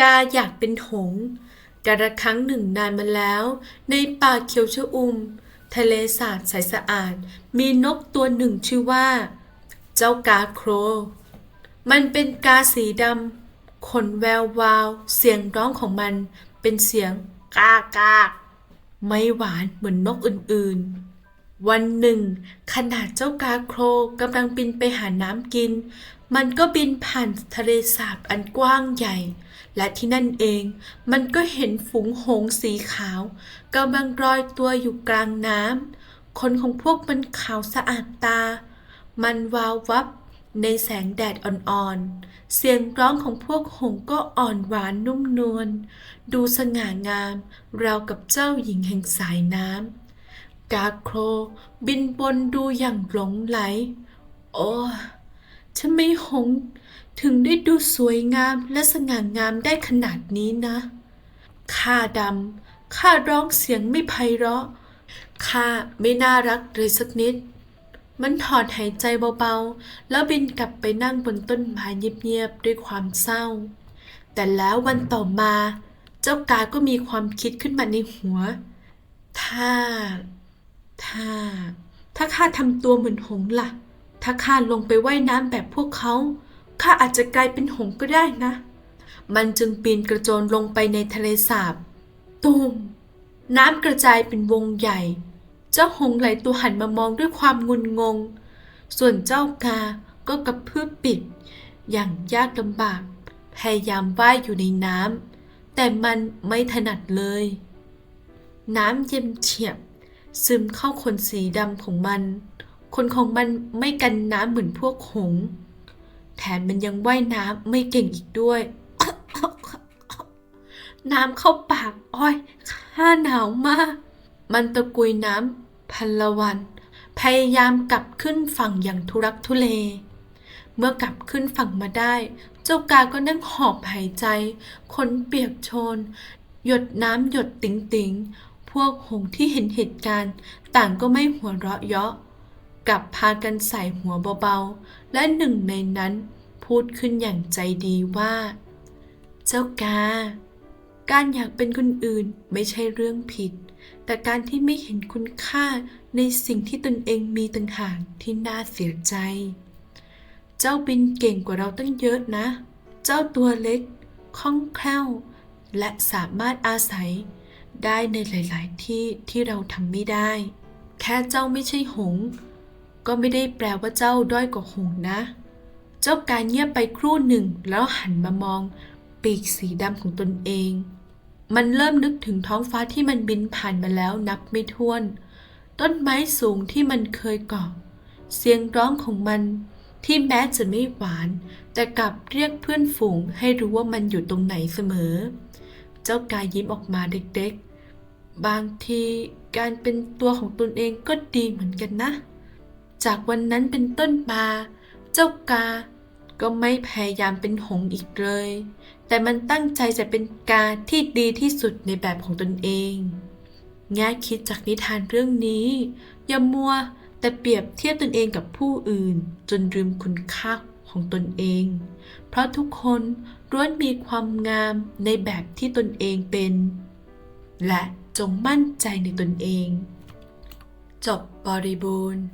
กาอยากเป็นหงกระครั้งหนึ่งนานมาแล้ว ในป่าเขียวชอุ่ม ทะเลสาบใสสะอาด มีนกตัวหนึ่งชื่อว่า เจ้ากาโคร มันเป็นกาสีดำขนแวววาว เสียงร้องของมันเป็นเสียงกากากไม่หวานเหมือนนกอื่นๆ วันหนึ่งขณะเจ้ากาโครกำลังบินไปหาน้ำกิน มันก็บินผ่านทะเลสาบอันกว้างใหญ่ และที่นั่นเองมันก็เห็นฝูงหงสีขาวกำลังลอยตัวอยู่กลางน้ำขนของพวกมันขาวสะอาดตา มันวาววับในแสงแดดอ่อนๆ เสียงร้องของพวกหงก็อ่อนหวานนุ่มนวล ดูสง่างาม ราวกับเจ้าหญิงแห่งสายน้ำ กาโครบินบนดูอย่างหลงไหล โอ้ทำไม่หง ถึงได้ดูสวยงามและสง่างามได้ขนาดนี้นะ ข้าดำ ข้าร้องเสียงไม่ไพเราะ ข้าไม่น่ารักเลยสักนิด มันถอดหายใจเบาๆ แล้วบินกลับไปนั่งบนต้นไม้เงียบๆ ด้วยความเศร้า แต่แล้ววันต่อมา เจ้ากาก็มีความคิดขึ้นมาในหัว ถ้า ถ้า ถ้าข้าทำตัวเหมือนหงส์ล่ะ ถ้าข้าลงไปไว่ายน้ำแบบพวกเขาข้าอาจจะกลายเป็นหงก็ได้นะ มันจึงปีนกระโจนลงไปในทะเลสาบตูมน้ำกระจายเป็นวงใหญ่ เจ้าหงไหลตัวหันมามองด้วยความงุนงง ส่วนเจ้ากาก็กระพือปิด อย่างยากลำบาก พยายามว่ายอยู่ในน้ำแต่มันไม่ถนัดเลย น้ำเย็นเฉียบ ซึมเข้าขนสีดำของมัน ขนของมันไม่กันน้ำเหมือนพวกหง แถมมันยังว่ายน้ำไม่เก่งอีกด้วย น้ำเข้าปากอ้อย ข้าหนาวมาก มันตะกุยน้ำพันละวัน พยายามกลับขึ้นฝั่งอย่างทุรักทุเล เมื่อกลับขึ้นฝั่งมาได้ เจ้ากาก็นั่งหอบหายใจขนเปียกโชน หยดน้ำหยดติ๋งติ๋ง พวกหงที่เห็นเหตุการณ์ ต่างก็ไม่หัวเราะเยาะกลับพากันใส่หัวเบาๆ และหนึ่งในนั้นพูดขึ้นอย่างใจดีว่า เจ้ากา การอยากเป็นคนอื่นไม่ใช่เรื่องผิด แต่การที่ไม่เห็นคุณค่าในสิ่งที่ตนเองมีต่างหากที่น่าเสียใจ เจ้าบินเก่งกว่าเราตั้งเยอะนะ เจ้าตัวเล็ก คล่องแคล่ว และสามารถอาศัย ได้ในหลาย ๆ ที่ที่เราทำไม่ได้ แค่เจ้าไม่ใช่หง ก็ไม่ได้แปลว่าเจ้าด้อยกว่าหงนะ เจ้ากายเงียบไปครู่หนึ่งแล้วหันมามอง ปีกสีดำของตนเอง มันเริ่มนึกถึงท้องฟ้าที่มันบินผ่านมาแล้วนับไม่ถ้วน ต้นไม้สูงที่มันเคยเกาะเสียงร้องของมันที่แม้จะไม่หวาน แต่กลับเรียกเพื่อนฝูงให้รู้ว่ามันอยู่ตรงไหนเสมอ เจ้ากายยิ้มออกมาเด็กๆ บางทีการเป็นตัวของตนเองก็ดีเหมือนกันนะ จากวันนั้นเป็นต้นมา เจ้ากา ก็ไม่พยายามเป็นหงอีกเลย แต่มันตั้งใจจะเป็นกาที่ดีที่สุดในแบบของตนเองแง่คิดจากนิทานเรื่องนี้ อย่ามัวแต่เปรียบเทียบตนเองกับผู้อื่น จนลืมคุณค่าของตนเอง เพราะทุกคนล้วนมีความงามในแบบที่ตนเองเป็น และ จงมั่นใจในตนเอง จบบริบูรณ์